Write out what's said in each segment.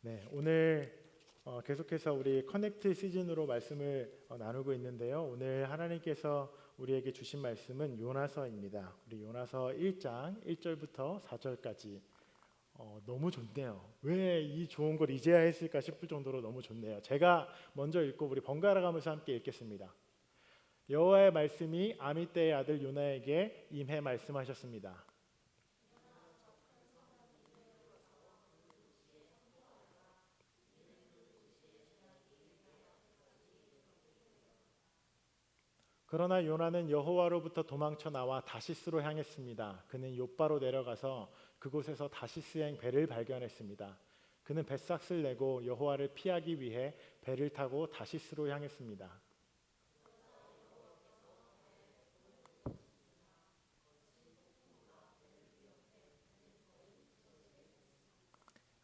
네, 오늘 어, 계속해서 우리 커넥트 시즌으로 말씀을 어, 나누고 있는데요. 오늘 하나님께서 우리에게 주신 말씀은 요나서입니다. 우리 요나서 1장 1절부터 4절까지 어, 너무 좋네요. 왜 이 좋은 걸 이제야 했을까 싶을 정도로 너무 좋네요. 제가 먼저 읽고 우리 번갈아 가면서 함께 읽겠습니다. 여호와의 말씀이 아미떼의 아들 요나에게 임해 말씀하셨습니다. 그러나 요나는 여호와로부터 도망쳐 나와 다시스로 향했습니다. 그는 요바로 내려가서 그곳에서 다시스행 배를 발견했습니다. 그는 뱃삭을 내고 여호와를 피하기 위해 배를 타고 다시스로 향했습니다.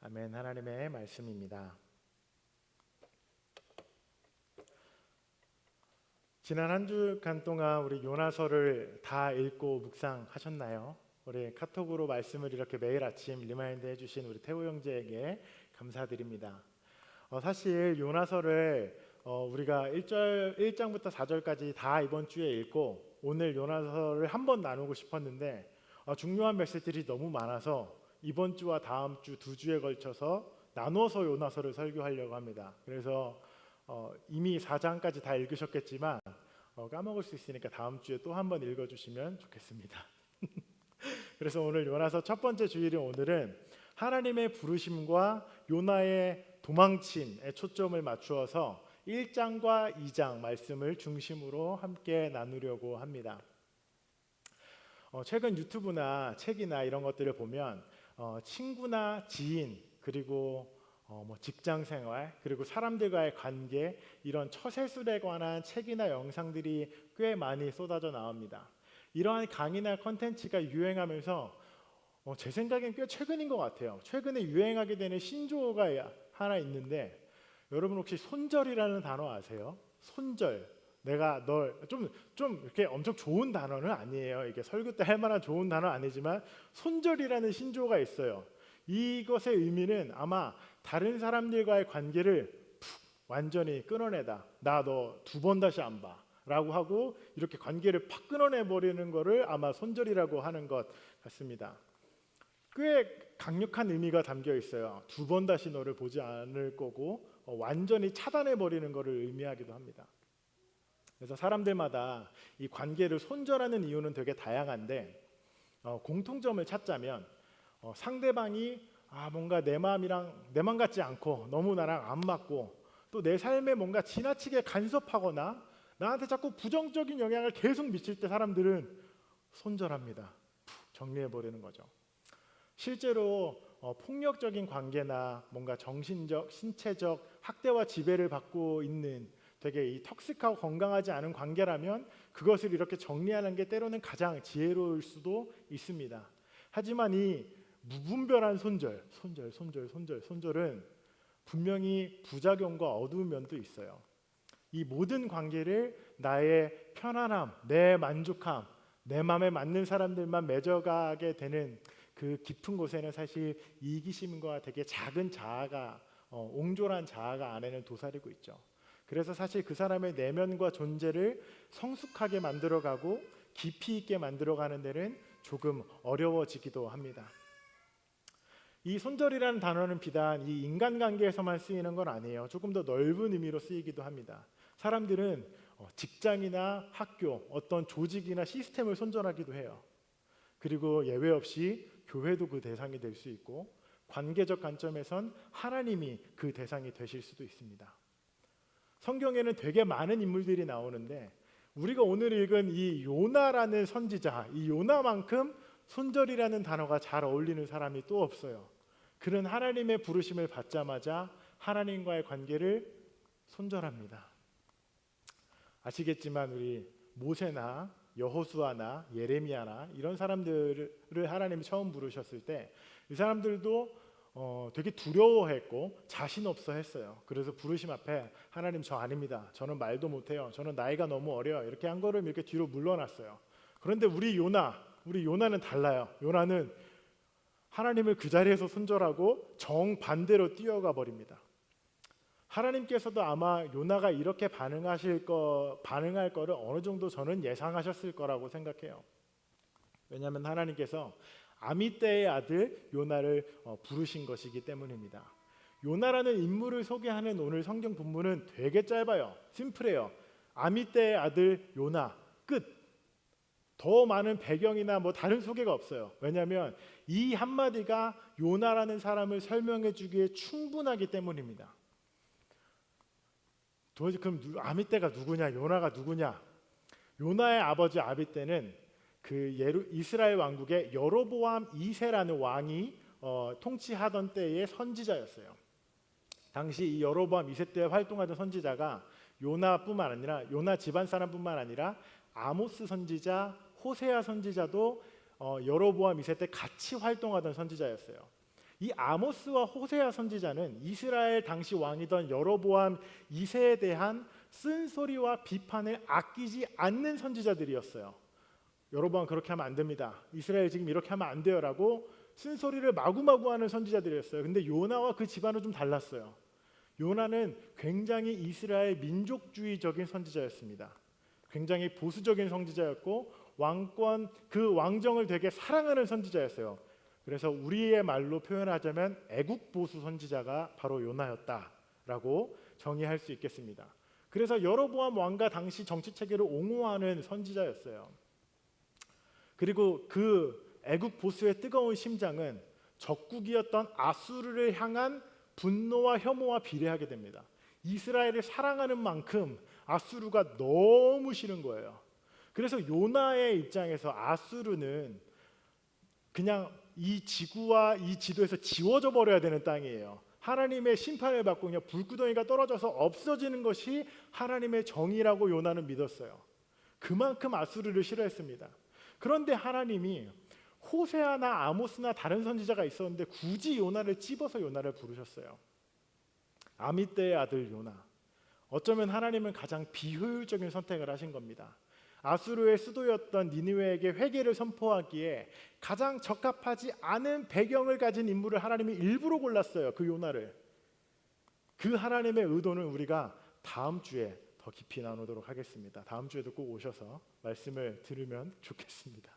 아멘. 하나님의 말씀입니다. 지난 한 주간 동안 우리 요나서를 다 읽고 묵상하셨나요? 우리 카톡으로 말씀을 이렇게 매일 아침 리마인드 해주신 우리 태호 형제에게 감사드립니다. 어, 사실 요나서를 어, 우리가 1절 1장부터 4절까지 다 이번 주에 읽고 오늘 요나서를 한 번 나누고 싶었는데 어, 중요한 메시지들이 너무 많아서 이번 주와 다음 주 두 주에 걸쳐서 나눠서 요나서를 설교하려고 합니다. 그래서 어, 이미 4장까지 다 읽으셨겠지만 어, 까먹을 수 있으니까 다음 주에 또 한번 읽어주시면 좋겠습니다. 그래서 오늘 요나서 첫 번째 주일인 오늘은 하나님의 부르심과 요나의 도망침에 초점을 맞추어서 1장과 2장 말씀을 중심으로 함께 나누려고 합니다. 어, 최근 유튜브나 책이나 이런 것들을 보면 어, 친구나 지인 그리고 어, 뭐 직장 생활 그리고 사람들과의 관계 이런 처세술에 관한 책이나 영상들이 꽤 많이 쏟아져 나옵니다. 이러한 강의나 컨텐츠가 유행하면서 어, 제 생각엔 꽤 최근인 것 같아요. 최근에 유행하게 되는 신조어가 하나 있는데 여러분 혹시 손절이라는 단어 아세요? 손절. 내가 널 좀 좀 이렇게 엄청 좋은 단어는 아니에요. 이게 설교 때 할 만한 좋은 단어 아니지만 손절이라는 신조어가 있어요. 이것의 의미는 아마 다른 사람들과의 관계를 푹 완전히 끊어내다. 나 너 두 번 다시 안 봐. 라고 하고 이렇게 관계를 팍 끊어내 버리는 것을 아마 손절이라고 하는 것 같습니다. 꽤 강력한 의미가 담겨 있어요. 두 번 다시 너를 보지 않을 거고 어, 완전히 차단해 버리는 것을 의미하기도 합니다. 그래서 사람들마다 이 관계를 손절하는 이유는 되게 다양한데 어, 공통점을 찾자면 어, 상대방이 아 뭔가 내 마음이랑 내 마음 같지 않고 너무 나랑 안 맞고 또 내 삶에 뭔가 지나치게 간섭하거나 나한테 자꾸 부정적인 영향을 계속 미칠 때 사람들은 손절합니다. 정리해 버리는 거죠. 실제로 어, 폭력적인 관계나 뭔가 정신적, 신체적 학대와 지배를 받고 있는 되게 이 턱식하고 건강하지 않은 관계라면 그것을 이렇게 정리하는 게 때로는 가장 지혜로울 수도 있습니다. 하지만 이 무분별한 손절, 손절, 손절, 손절, 손절은 분명히 부작용과 어두운 면도 있어요. 이 모든 관계를 나의 편안함, 내 만족함, 내 마음에 맞는 사람들만 맺어가게 되는 그 깊은 곳에는 사실 이기심과 되게 작은 자아가 어, 옹졸한 자아가 안에는 도사리고 있죠. 그래서 사실 그 사람의 내면과 존재를 성숙하게 만들어가고 깊이 있게 만들어가는 데는 조금 어려워지기도 합니다. 이 손절이라는 단어는 비단 이 인간관계에서만 쓰이는 건 아니에요. 조금 더 넓은 의미로 쓰이기도 합니다. 사람들은 어, 직장이나 학교, 어떤 조직이나 시스템을 손절하기도 해요. 그리고 예외 없이 교회도 그 대상이 될 수 있고 관계적 관점에선 하나님이 그 대상이 되실 수도 있습니다. 성경에는 되게 많은 인물들이 나오는데 우리가 오늘 읽은 이 요나라는 선지자, 이 요나만큼 손절이라는 단어가 잘 어울리는 사람이 또 없어요. 그는 하나님의 부르심을 받자마자 하나님과의 관계를 손절합니다. 아시겠지만 우리 모세나 여호수아나 예레미야나 이런 사람들을 하나님이 처음 부르셨을 때 이 사람들도 어, 되게 두려워했고 자신 없어 했어요. 그래서 부르심 앞에 하나님 저 아닙니다. 저는 말도 못해요. 저는 나이가 너무 어려요. 이렇게 한 거를 이렇게 뒤로 물러났어요. 그런데 우리 요나, 우리 요나는 달라요. 요나는 하나님을 그 자리에서 손절하고 정반대로 뛰어가 버립니다. 하나님께서도 아마 요나가 이렇게 반응하실 거 반응할 거를 어느 정도 저는 예상하셨을 거라고 생각해요. 왜냐하면 하나님께서 아미떼의 아들 요나를 어, 부르신 것이기 때문입니다. 요나라는 인물을 소개하는 오늘 성경 본문은 되게 짧아요. 심플해요. 아미떼의 아들 요나 끝. 더 많은 배경이나 뭐 다른 소개가 없어요. 왜냐하면 이 한마디가 요나라는 사람을 설명해 주기에 충분하기 때문입니다. 도대체 그럼 누- 아미떼가 누구냐? 요나가 누구냐? 요나의 아버지 아비떼는 그 예루, 이스라엘 왕국의 여로보암 2세라는 왕이 어, 통치하던 때의 선지자였어요. 당시 이 여로보암 2세 때 활동하던 선지자가 요나뿐만 아니라 요나 집안 사람뿐만 아니라 아모스 선지자, 호세아 선지자도 어, 여로보암 2세 때 같이 활동하던 선지자였어요. 이 아모스와 호세아 선지자는 이스라엘 당시 왕이던 여로보암 2세에 대한 쓴소리와 비판을 아끼지 않는 선지자들이었어요. 여로보암 그렇게 하면 안 됩니다. 이스라엘 지금 이렇게 하면 안 돼요라고 쓴소리를 마구마구 하는 선지자들이었어요. 근데 요나와 그 집안은 좀 달랐어요. 요나는 굉장히 이스라엘 민족주의적인 선지자였습니다. 굉장히 보수적인 선지자였고 왕권 그 왕정을 되게 사랑하는 선지자였어요. 그래서 우리의 말로 표현하자면 애국 보수 선지자가 바로 요나였다라고 정의할 수 있겠습니다. 그래서 여로보암 왕과 당시 정치 체계를 옹호하는 선지자였어요. 그리고 그 애국 보수의 뜨거운 심장은 적국이었던 아수르를 향한 분노와 혐오와 비례하게 됩니다. 이스라엘을 사랑하는 만큼 아수르가 너무 싫은 거예요. 그래서 요나의 입장에서 아수르는 그냥 이 지구와 이 지도에서 지워져 버려야 되는 땅이에요. 하나님의 심판을 받고 그냥 불구덩이가 떨어져서 없어지는 것이 하나님의 정의라고 요나는 믿었어요. 그만큼 아수르를 싫어했습니다. 그런데 하나님이 호세아나 아모스나 다른 선지자가 있었는데 굳이 요나를 찝어서 요나를 부르셨어요. 아미떼의 아들 요나. 어쩌면 하나님은 가장 비효율적인 선택을 하신 겁니다. 아수르의 수도였던 니느웨에게 회개를 선포하기에 가장 적합하지 않은 배경을 가진 인물을 하나님이 일부러 골랐어요. 그 요나를. 그 하나님의 의도는 우리가 다음 주에 더 깊이 나누도록 하겠습니다. 다음 주에도 꼭 오셔서 말씀을 들으면 좋겠습니다.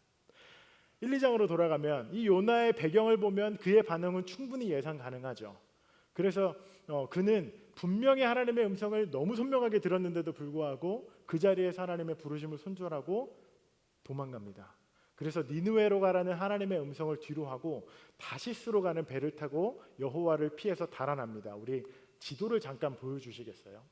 1, 2장으로 돌아가면 이 요나의 배경을 보면 그의 반응은 충분히 예상 가능하죠. 그래서 어, 그는 분명히 하나님의 음성을 너무 선명하게 들었는데도 불구하고 그 자리에서 하나님의 부르심을 손절하고 도망갑니다. 그래서 니느웨로 가라는 하나님의 음성을 뒤로 하고 다시스로 가는 배를 타고 여호와를 피해서 달아납니다. 우리 지도를 잠깐 보여주시겠어요?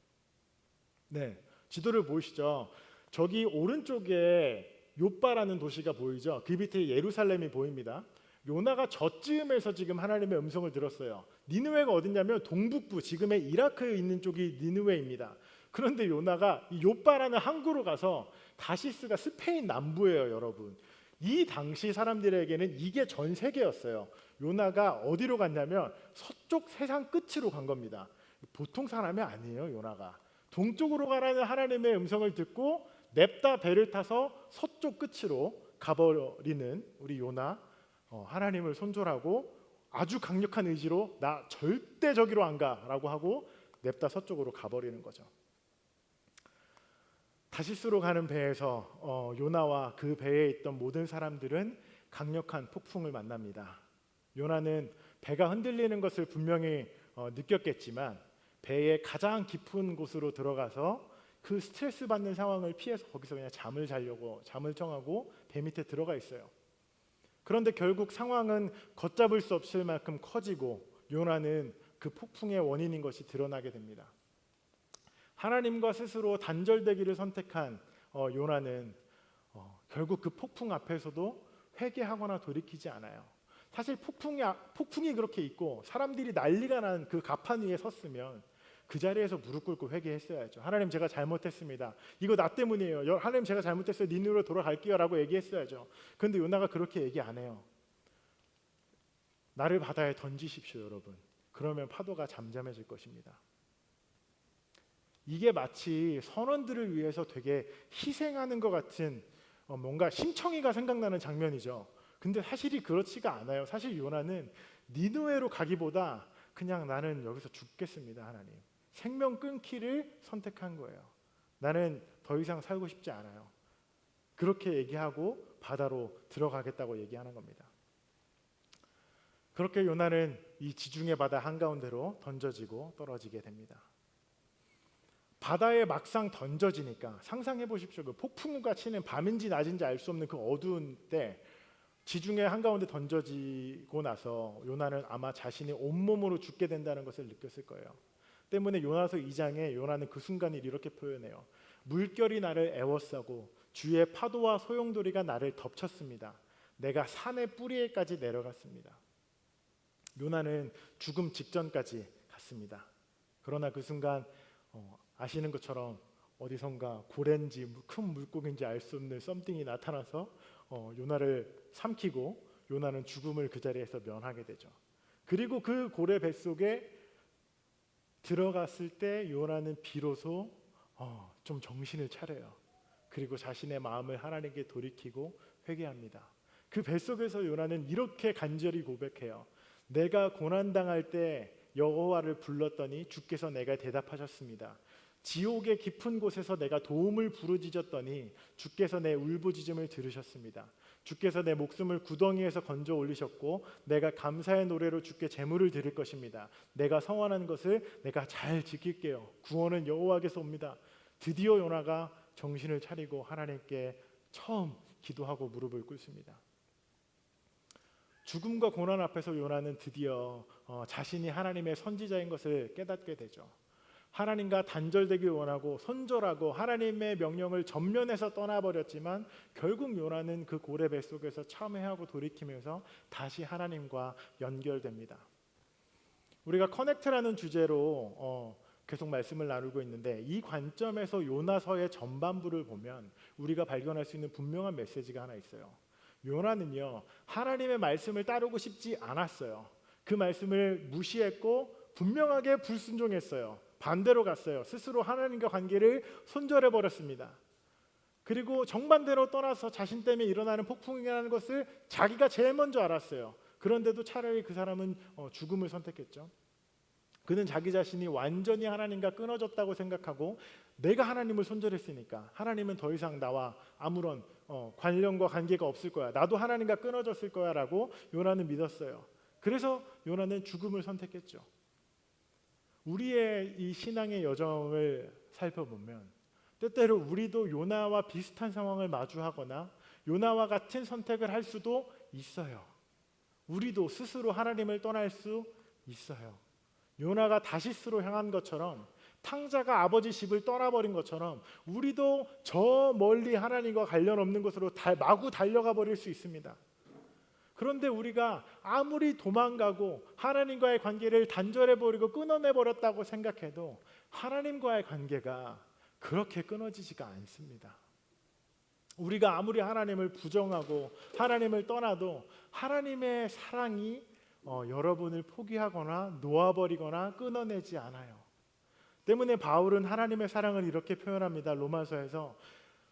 네, 지도를 보시죠. 저기 오른쪽에 요빠라는 도시가 보이죠. 그 밑에 예루살렘이 보입니다. 요나가 저쯤에서 지금 하나님의 음성을 들었어요. 니느웨가 어디냐면 동북부 지금의 이라크에 있는 쪽이 니느웨입니다. 그런데 요나가 이 요빠라는 항구로 가서 다시스가 스페인 남부예요, 여러분. 이 당시 사람들에게는 이게 전 세계였어요. 요나가 어디로 갔냐면 서쪽 세상 끝으로 간 겁니다. 보통 사람이 아니에요, 요나가. 동쪽으로 가라는 하나님의 음성을 듣고 냅다 배를 타서 서쪽 끝으로 가버리는 우리 요나 어, 하나님을 손절하고 아주 강력한 의지로 나 절대 저기로 안 가라고 하고 냅다 서쪽으로 가버리는 거죠. 다시스로 가는 배에서 어, 요나와 그 배에 있던 모든 사람들은 강력한 폭풍을 만납니다. 요나는 배가 흔들리는 것을 분명히 어, 느꼈겠지만 배의 가장 깊은 곳으로 들어가서 그 스트레스 받는 상황을 피해서 거기서 그냥 잠을 자려고 잠을 청하고 배 밑에 들어가 있어요. 그런데 결국 상황은 걷잡을 수 없을 만큼 커지고 요나는 그 폭풍의 원인인 것이 드러나게 됩니다. 하나님과 스스로 단절되기를 선택한 어, 요나는 어, 결국 그 폭풍 앞에서도 회개하거나 돌이키지 않아요. 사실 폭풍이 아- 폭풍이 그렇게 있고 사람들이 난리가 난 그 가판 위에 섰으면 그 자리에서 무릎 꿇고 회개했어야죠. 하나님 제가 잘못했습니다. 이거 나 때문이에요. 여- 하나님 제가 잘못했어요. 니누로 돌아갈게요라고 얘기했어야죠. 그런데 요나가 그렇게 얘기 안 해요. 나를 바다에 던지십시오, 여러분. 그러면 파도가 잠잠해질 것입니다. 이게 마치 선원들을 위해서 되게 희생하는 것 같은 어, 뭔가 심청이가 생각나는 장면이죠. 근데 사실이 그렇지가 않아요. 사실 요나는 니누에로 가기보다 그냥 나는 여기서 죽겠습니다, 하나님. 생명 끊기를 선택한 거예요. 나는 더 이상 살고 싶지 않아요. 그렇게 얘기하고 바다로 들어가겠다고 얘기하는 겁니다. 그렇게 요나는 이 지중해 바다 한가운데로 던져지고 떨어지게 됩니다. 바다에 막상 던져지니까 상상해 보십시오. 그 폭풍우가 치는 밤인지 낮인지 알 수 없는 그 어두운 때 지중해 한가운데 던져지고 나서 요나는 아마 자신이 온몸으로 죽게 된다는 것을 느꼈을 거예요. 때문에 요나서 2장에 요나는 그 순간을 이렇게 표현해요. 물결이 나를 애워싸고 주의 파도와 소용돌이가 나를 덮쳤습니다. 내가 산의 뿌리에까지 내려갔습니다. 요나는 죽음 직전까지 갔습니다. 그러나 그 순간 어, 아시는 것처럼 어디선가 고래인지 큰 물고기인지 알 수 없는 썸띵이 나타나서 어, 요나를 삼키고 요나는 죽음을 그 자리에서 면하게 되죠. 그리고 그 고래 뱃속에 들어갔을 때 요나는 비로소 어, 좀 정신을 차려요. 그리고 자신의 마음을 하나님께 돌이키고 회개합니다. 그 뱃속에서 요나는 이렇게 간절히 고백해요. 내가 고난 당할 때 여호와를 불렀더니 주께서 내가 대답하셨습니다. 지옥의 깊은 곳에서 내가 도움을 부르짖었더니 주께서 내 울부짖음을 들으셨습니다. 주께서 내 목숨을 구덩이에서 건져 올리셨고 내가 감사의 노래로 주께 제물을 드릴 것입니다. 내가 성원한 것을 내가 잘 지킬게요. 구원은 여호와께서 옵니다. 드디어 요나가 정신을 차리고 하나님께 처음 기도하고 무릎을 꿇습니다. 죽음과 고난 앞에서 요나는 드디어 어, 자신이 하나님의 선지자인 것을 깨닫게 되죠. 하나님과 단절되길 원하고 손절하고 하나님의 명령을 전면에서 떠나버렸지만 결국 요나는 그 고래 뱃속에서 참회하고 돌이키면서 다시 하나님과 연결됩니다. 우리가 커넥트라는 주제로 어, 계속 말씀을 나누고 있는데 이 관점에서 요나서의 전반부를 보면 우리가 발견할 수 있는 분명한 메시지가 하나 있어요. 요나는요 하나님의 말씀을 따르고 싶지 않았어요. 그 말씀을 무시했고 분명하게 불순종했어요. 반대로 갔어요. 스스로 하나님과 관계를 손절해 버렸습니다. 그리고 정반대로 떠나서 자신 때문에 일어나는 폭풍이라는 것을 자기가 제일 먼저 알았어요. 그런데도 차라리 그 사람은 어, 죽음을 선택했죠. 그는 자기 자신이 완전히 하나님과 끊어졌다고 생각하고 내가 하나님을 손절했으니까 하나님은 더 이상 나와 아무런 어, 관련과 관계가 없을 거야. 나도 하나님과 끊어졌을 거야라고 요나는 믿었어요. 그래서 요나는 죽음을 선택했죠. 우리의 이 신앙의 여정을 살펴보면 때때로 우리도 요나와 비슷한 상황을 마주하거나 요나와 같은 선택을 할 수도 있어요. 우리도 스스로 하나님을 떠날 수 있어요. 요나가 다시스로 향한 것처럼 탕자가 아버지 집을 떠나버린 것처럼 우리도 저 멀리 하나님과 관련 없는 곳으로 마구 달려가 버릴 수 있습니다. 그런데 우리가 아무리 도망가고 하나님과의 관계를 단절해 버리고 끊어내 버렸다고 생각해도 하나님과의 관계가 그렇게 끊어지지가 않습니다. 우리가 아무리 하나님을 부정하고 하나님을 떠나도 하나님의 사랑이 어, 여러분을 포기하거나 놓아버리거나 끊어내지 않아요. 때문에 바울은 하나님의 사랑을 이렇게 표현합니다. 로마서에서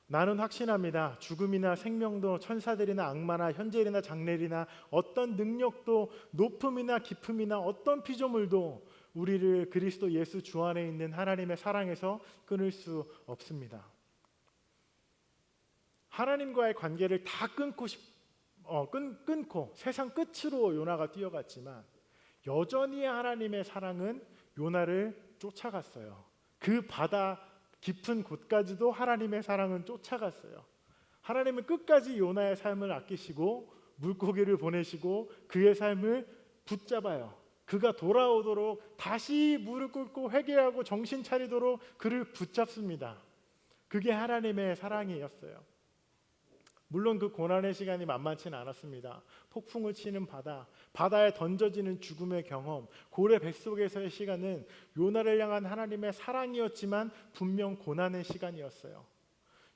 나는 확신합니다. 죽음이나 생명도 천사들이나 악마나 현재일이나 장래일이나 어떤 능력도 높음이나 깊음이나 어떤 피조물도 우리를 그리스도 예수 주 안에 있는 하나님의 사랑에서 끊을 수 없습니다. 하나님과의 관계를 다 끊고 싶, 어, 끊, 끊고 세상 끝으로 요나가 뛰어갔지만 여전히 하나님의 사랑은 요나를 쫓아갔어요. 그 바다 깊은 곳까지도 하나님의 사랑은 쫓아갔어요. 하나님은 끝까지 요나의 삶을 아끼시고 물고기를 보내시고 그의 삶을 붙잡아요. 그가 돌아오도록 다시 무릎 꿇고 회개하고 정신 차리도록 그를 붙잡습니다. 그게 하나님의 사랑이었어요. 물론 그 고난의 시간이 만만치는 않았습니다. 폭풍을 치는 바다, 바다에 던져지는 죽음의 경험, 고래 뱃속에서의 시간은 요나를 향한 하나님의 사랑이었지만 분명 고난의 시간이었어요.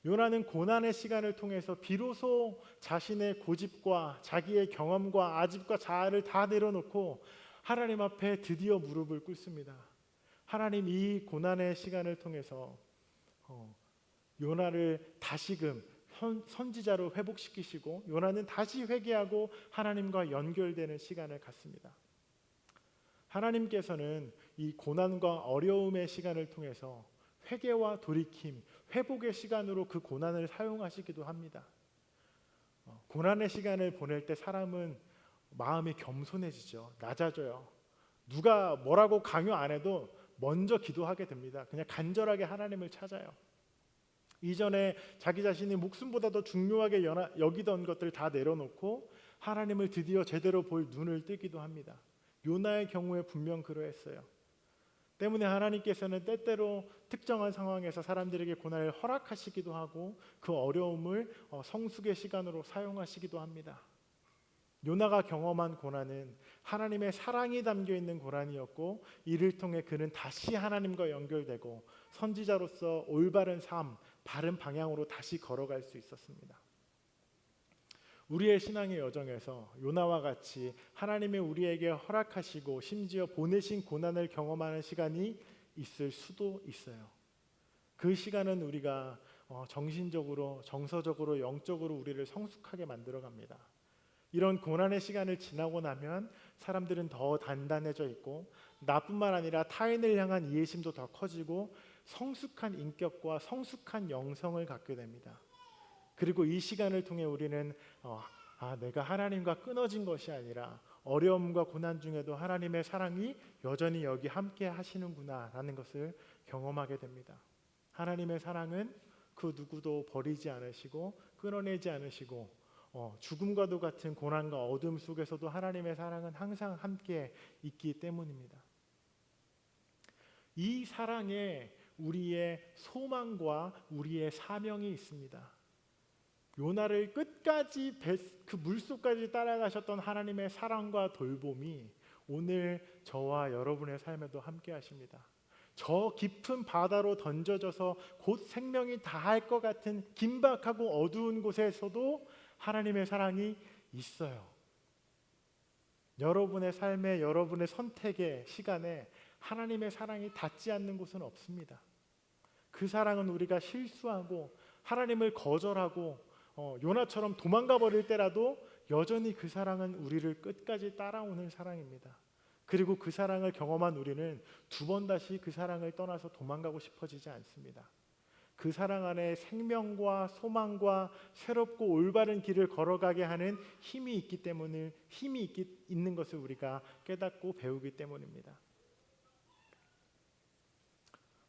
요나는 고난의 시간을 통해서 비로소 자신의 고집과 자기의 경험과 아집과 자아를 다 내려놓고 하나님 앞에 드디어 무릎을 꿇습니다. 하나님 이 고난의 시간을 통해서 어, 요나를 다시금 선, 선지자로 회복시키시고 요나는 다시 회개하고 하나님과 연결되는 시간을 갖습니다. 하나님께서는 이 고난과 어려움의 시간을 통해서 회개와 돌이킴, 회복의 시간으로 그 고난을 사용하시기도 합니다. 어, 고난의 시간을 보낼 때 사람은 마음이 겸손해지죠. 낮아져요. 누가 뭐라고 강요 안 해도 먼저 기도하게 됩니다. 그냥 간절하게 하나님을 찾아요. 이전에 자기 자신이 목숨보다 더 중요하게 여기던 것들 다 내려놓고 하나님을 드디어 제대로 볼 눈을 뜨기도 합니다. 요나의 경우에 분명 그러했어요. 때문에 하나님께서는 때때로 특정한 상황에서 사람들에게 고난을 허락하시기도 하고 그 어려움을 어, 성숙의 시간으로 사용하시기도 합니다. 요나가 경험한 고난은 하나님의 사랑이 담겨 있는 고난이었고 이를 통해 그는 다시 하나님과 연결되고 선지자로서 올바른 삶, 바른 방향으로 다시 걸어갈 수 있었습니다. 우리의 신앙의 여정에서 요나와 같이 하나님이 우리에게 허락하시고 심지어 보내신 고난을 경험하는 시간이 있을 수도 있어요. 그 시간은 우리가 어, 정신적으로, 정서적으로, 영적으로 우리를 성숙하게 만들어 갑니다. 이런 고난의 시간을 지나고 나면 사람들은 더 단단해져 있고 나뿐만 아니라 타인을 향한 이해심도 더 커지고 성숙한 인격과 성숙한 영성을 갖게 됩니다. 그리고 이 시간을 통해 우리는 어, 아 내가 하나님과 끊어진 것이 아니라 어려움과 고난 중에도 하나님의 사랑이 여전히 여기 함께 하시는구나라는 것을 경험하게 됩니다. 하나님의 사랑은 그 누구도 버리지 않으시고 끊어내지 않으시고 어, 죽음과도 같은 고난과 어둠 속에서도 하나님의 사랑은 항상 함께 있기 때문입니다. 이 사랑에 우리의 소망과 우리의 사명이 있습니다. 요나를 끝까지 배- 그 물속까지 따라가셨던 하나님의 사랑과 돌봄이 오늘 저와 여러분의 삶에도 함께 하십니다. 저 깊은 바다로 던져져서 곧 생명이 다할 것 같은 긴박하고 어두운 곳에서도 하나님의 사랑이 있어요. 여러분의 삶에 여러분의 선택의 시간에 하나님의 사랑이 닿지 않는 곳은 없습니다. 그 사랑은 우리가 실수하고 하나님을 거절하고 어, 요나처럼 도망가 버릴 때라도 여전히 그 사랑은 우리를 끝까지 따라오는 사랑입니다. 그리고 그 사랑을 경험한 우리는 두 번 다시 그 사랑을 떠나서 도망가고 싶어지지 않습니다. 그 사랑 안에 생명과 소망과 새롭고 올바른 길을 걸어가게 하는 힘이 있기 때문에 힘이 있기, 있는 것을 우리가 깨닫고 배우기 때문입니다.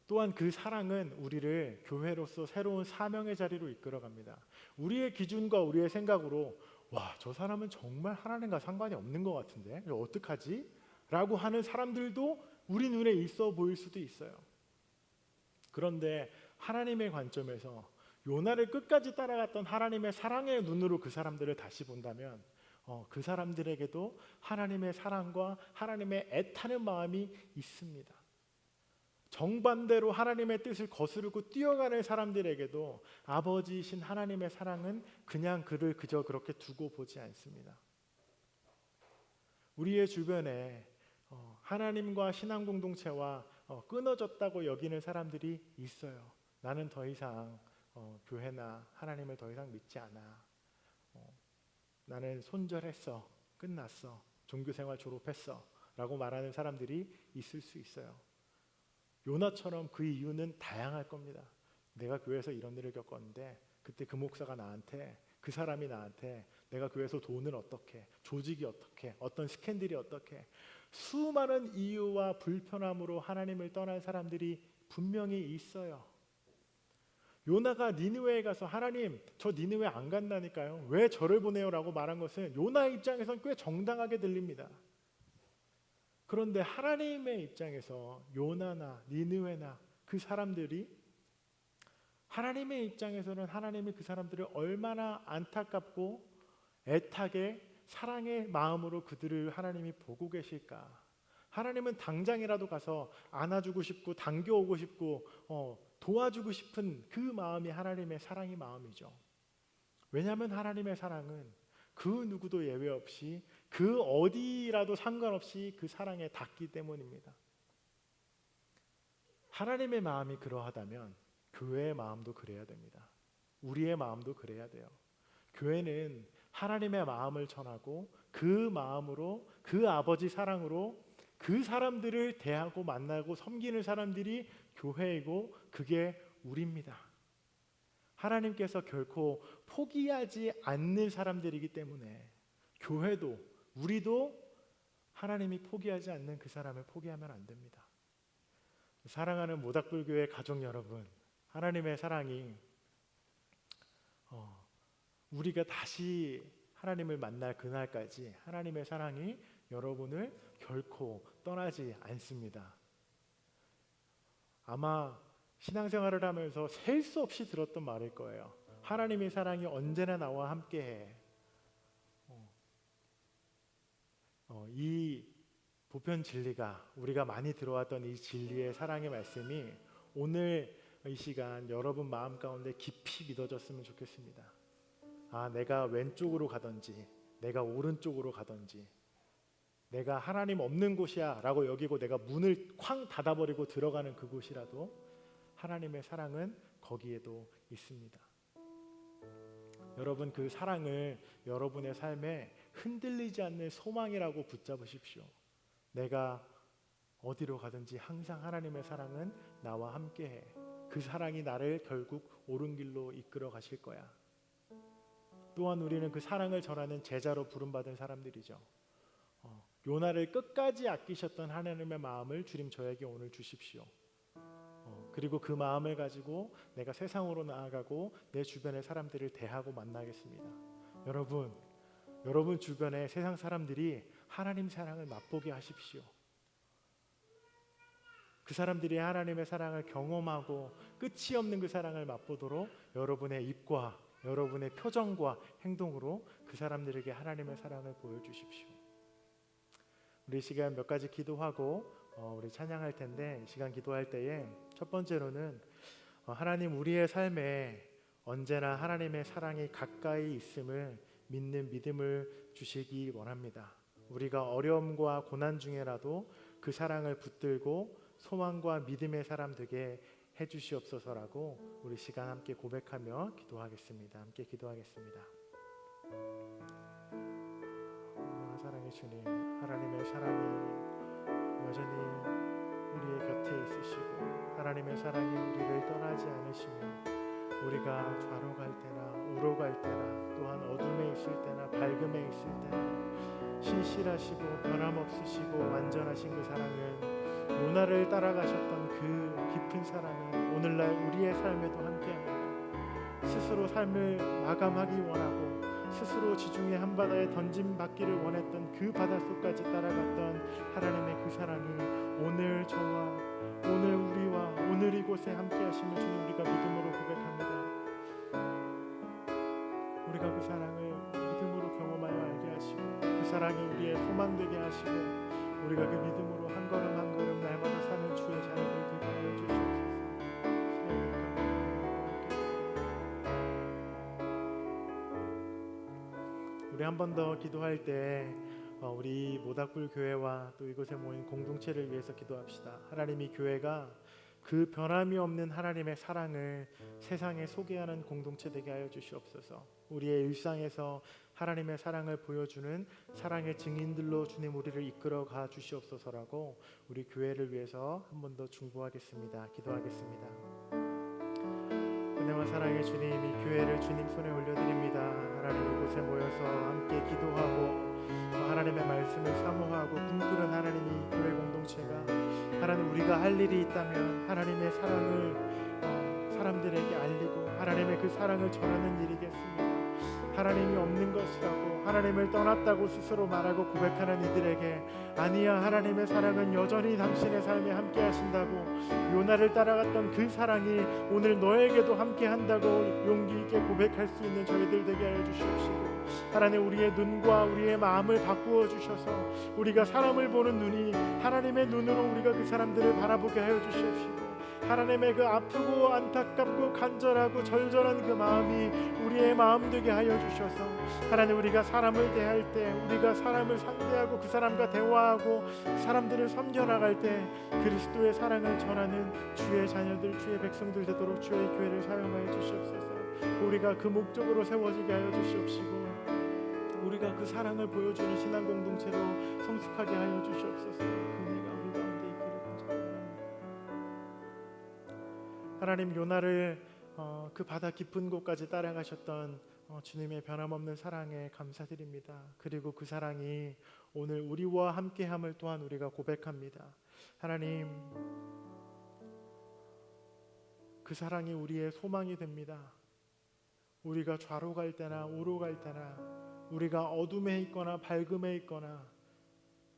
또한 그 사랑은 우리를 교회로서 새로운 사명의 자리로 이끌어갑니다. 우리의 기준과 우리의 생각으로 와, 저 사람은 정말 하나님과 상관이 없는 것 같은데 어떡하지? 라고 하는 사람들도 우리 눈에 있어 보일 수도 있어요. 그런데 하나님의 관점에서 요나를 끝까지 따라갔던 하나님의 사랑의 눈으로 그 사람들을 다시 본다면 어, 그 사람들에게도 하나님의 사랑과 하나님의 애타는 마음이 있습니다. 정반대로 하나님의 뜻을 거스르고 뛰어가는 사람들에게도 아버지이신 하나님의 사랑은 그냥 그를 그저 그렇게 두고 보지 않습니다. 우리의 주변에 어, 하나님과 신앙 공동체와 어, 끊어졌다고 여기는 사람들이 있어요. 나는 더 이상 어, 교회나 하나님을 더 이상 믿지 않아. 어, 나는 손절했어, 끝났어, 종교생활 졸업했어 라고 말하는 사람들이 있을 수 있어요. 요나처럼 그 이유는 다양할 겁니다. 내가 교회에서 이런 일을 겪었는데 그때 그 목사가 나한테 그 사람이 나한테 내가 교회에서 돈을 어떻게 조직이 어떻게 어떤 스캔들이 어떻게 수많은 이유와 불편함으로 하나님을 떠난 사람들이 분명히 있어요. 요나가 니느웨에 가서 하나님 저 니느웨 안 간다니까요. 왜 저를 보내요라고 말한 것은 요나 입장에선 꽤 정당하게 들립니다. 그런데 하나님의 입장에서 요나나 니느웨나 그 사람들이 하나님의 입장에서는 하나님이 그 사람들을 얼마나 안타깝고 애타게 사랑의 마음으로 그들을 하나님이 보고 계실까? 하나님은 당장이라도 가서 안아주고 싶고 당겨오고 싶고 어, 도와주고 싶은 그 마음이 하나님의 사랑의 마음이죠. 왜냐하면 하나님의 사랑은 그 누구도 예외 없이 그 어디라도 상관없이 그 사랑에 닿기 때문입니다. 하나님의 마음이 그러하다면 교회의 마음도 그래야 됩니다. 우리의 마음도 그래야 돼요. 교회는 하나님의 마음을 전하고 그 마음으로 그 아버지 사랑으로 그 사람들을 대하고 만나고 섬기는 사람들이 교회이고 그게 우리입니다. 하나님께서 결코 포기하지 않는 사람들이기 때문에 교회도 우리도 하나님이 포기하지 않는 그 사람을 포기하면 안 됩니다. 사랑하는 모닥불교회 가족 여러분, 하나님의 사랑이 어, 우리가 다시 하나님을 만날 그날까지 하나님의 사랑이 여러분을 결코 떠나지 않습니다. 아마 신앙생활을 하면서 셀 수 없이 들었던 말일 거예요. 하나님의 사랑이 언제나 나와 함께해. 어, 어, 이 보편 진리가 우리가 많이 들어왔던 이 진리의 사랑의 말씀이 오늘 이 시간 여러분 마음 가운데 깊이 믿어졌으면 좋겠습니다. 아, 내가 왼쪽으로 가든지, 내가 오른쪽으로 가든지, 내가 하나님 없는 곳이야라고 여기고 내가 문을 쾅 닫아버리고 들어가는 그곳이라도 하나님의 사랑은 거기에도 있습니다. 여러분 그 사랑을 여러분의 삶에 흔들리지 않는 소망이라고 붙잡으십시오. 내가 어디로 가든지 항상 하나님의 사랑은 나와 함께 해. 그 사랑이 나를 결국 옳은 길로 이끌어 가실 거야. 또한 우리는 그 사랑을 전하는 제자로 부름받은 사람들이죠. 어, 요나를 끝까지 아끼셨던 하나님의 마음을 주님 저에게 오늘 주십시오. 어, 그리고 그 마음을 가지고 내가 세상으로 나아가고 내 주변의 사람들을 대하고 만나겠습니다. 여러분, 여러분 주변의 세상 사람들이 하나님 사랑을 맛보게 하십시오. 그 사람들이 하나님의 사랑을 경험하고 끝이 없는 그 사랑을 맛보도록 여러분의 입과 여러분의 표정과 행동으로 그 사람들에게 하나님의 사랑을 보여주십시오. 우리 시간 몇 가지 기도하고 어, 우리 찬양할 텐데 이 시간 기도할 때에 첫 번째로는 어, 하나님 우리의 삶에 언제나 하나님의 사랑이 가까이 있음을 믿는 믿음을 주시기 원합니다. 우리가 어려움과 고난 중에라도 그 사랑을 붙들고 소망과 믿음의 사람 되게 해 주시옵소서라고 우리 시간 함께 고백하며 기도하겠습니다. 함께 기도하겠습니다. 아, 사랑의 주님, 하나님의 사랑이 여전히 우리의 곁에 있으시고 하나님의 사랑이 우리를 떠나지 않으시며 우리가 좌로 갈 때나 우로 갈 때나 또한 어둠에 있을 때나 밝음에 있을 때나 신실하시고 변함없으시고 완전하신 그 사랑은 요나를 따라가셨던 그 깊은 사랑은 오늘날 우리의 삶에도 함께합니다. 스스로 삶을 마감하기 원하고 스스로 지중해 한바다에 던짐 받기를 원했던 그 바닷속까지 따라갔던 하나님의 그 사랑이 오늘 저와 오늘 우리와 오늘 이곳에 함께하시는 주님 우리가 믿음으로 고백합니다. 소망 되게 하시고 우리가 그 믿음으로 한 걸음 한 걸음 날마다 사는 주의 자녀들 되게 하여 주시옵소서. 우리 한 번 더 기도할 때 어, 우리 모닥불 교회와 또 이곳에 모인 공동체를 위해서 기도합시다. 하나님이 교회가 그 변함이 없는 하나님의 사랑을 세상에 소개하는 공동체 되게 하여 주시옵소서. 우리의 일상에서 하나님의 사랑을 보여주는 사랑의 증인들로 주님 우리를 이끌어 가 주시옵소서라고 우리 교회를 위해서 한 번 더 중보하겠습니다. 기도하겠습니다. 은혜와 사랑의 주님 이 교회를 주님 손에 올려드립니다. 하나님 이곳에 모여서 함께 기도하고 하나님의 말씀을 사모하고 꿈꾸는 하나님 이 교회 공동체가 하나님 우리가 할 일이 있다면 하나님의 사랑을 어, 사람들에게 알리고 하나님의 그 사랑을 전하는 일이겠습니다. 하나님이 없는 것이라고 하나님을 떠났다고 스스로 말하고 고백하는 이들에게 아니야 하나님의 사랑은 여전히 당신의 삶에 함께 하신다고 요나를 따라갔던 그 사랑이 오늘 너에게도 함께 한다고 용기 있게 고백할 수 있는 저희들 되게 하여 주시옵시고 하나님 우리의 눈과 우리의 마음을 바꾸어 주셔서 우리가 사람을 보는 눈이 하나님의 눈으로 우리가 그 사람들을 바라보게 하여 주시옵시고 하나님의 그 아프고 안타깝고 간절하고 절절한 그 마음이 우리의 마음 되게 하여 주셔서 하나님 우리가 사람을 대할 때 우리가 사람을 상대하고 그 사람과 대화하고 사람들을 섬겨 나갈 때 그리스도의 사랑을 전하는 주의 자녀들 주의 백성들 되도록 주의 교회를 사용하여 주시옵소서. 우리가 그 목적으로 세워지게 하여 주시옵시고 우리가 그 사랑을 보여주는 신앙 공동체로 성숙하게 하여 주시옵소서. 하나님 요나를 어, 그 바다 깊은 곳까지 따라가셨던 어, 주님의 변함없는 사랑에 감사드립니다. 그리고 그 사랑이 오늘 우리와 함께함을 또한 우리가 고백합니다. 하나님 그 사랑이 우리의 소망이 됩니다. 우리가 좌로 갈 때나 우로 갈 때나 우리가 어둠에 있거나 밝음에 있거나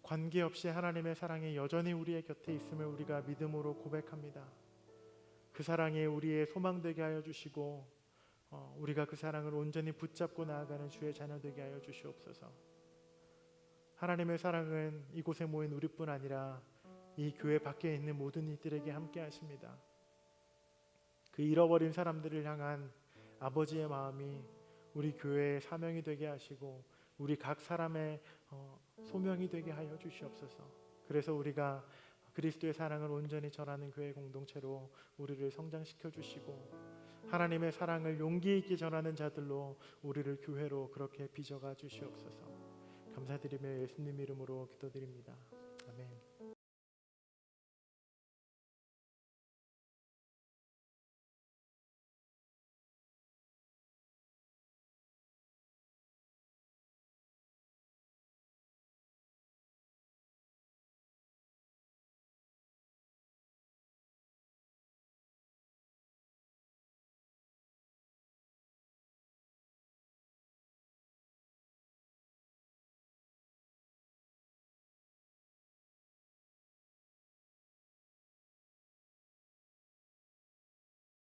관계없이 하나님의 사랑이 여전히 우리의 곁에 있음을 우리가 믿음으로 고백합니다. 그 사랑이 우리의 소망 되게 하여 주시고 어, 우리가 그 사랑을 온전히 붙잡고 나아가는 주의 자녀 되게 하여 주시옵소서. 하나님의 사랑은 이곳에 모인 우리뿐 아니라 이 교회 밖에 있는 모든 이들에게 함께 하십니다. 그 잃어버린 사람들을 향한 아버지의 마음이 우리 교회의 사명이 되게 하시고 우리 각 사람의 어, 소명이 되게 하여 주시옵소서. 그래서 우리가 그리스도의 사랑을 온전히 전하는 교회 공동체로 우리를 성장시켜 주시고 하나님의 사랑을 용기 있게 전하는 자들로 우리를 교회로 그렇게 빚어가 주시옵소서. 감사드리며 예수님 이름으로 기도드립니다. 아멘.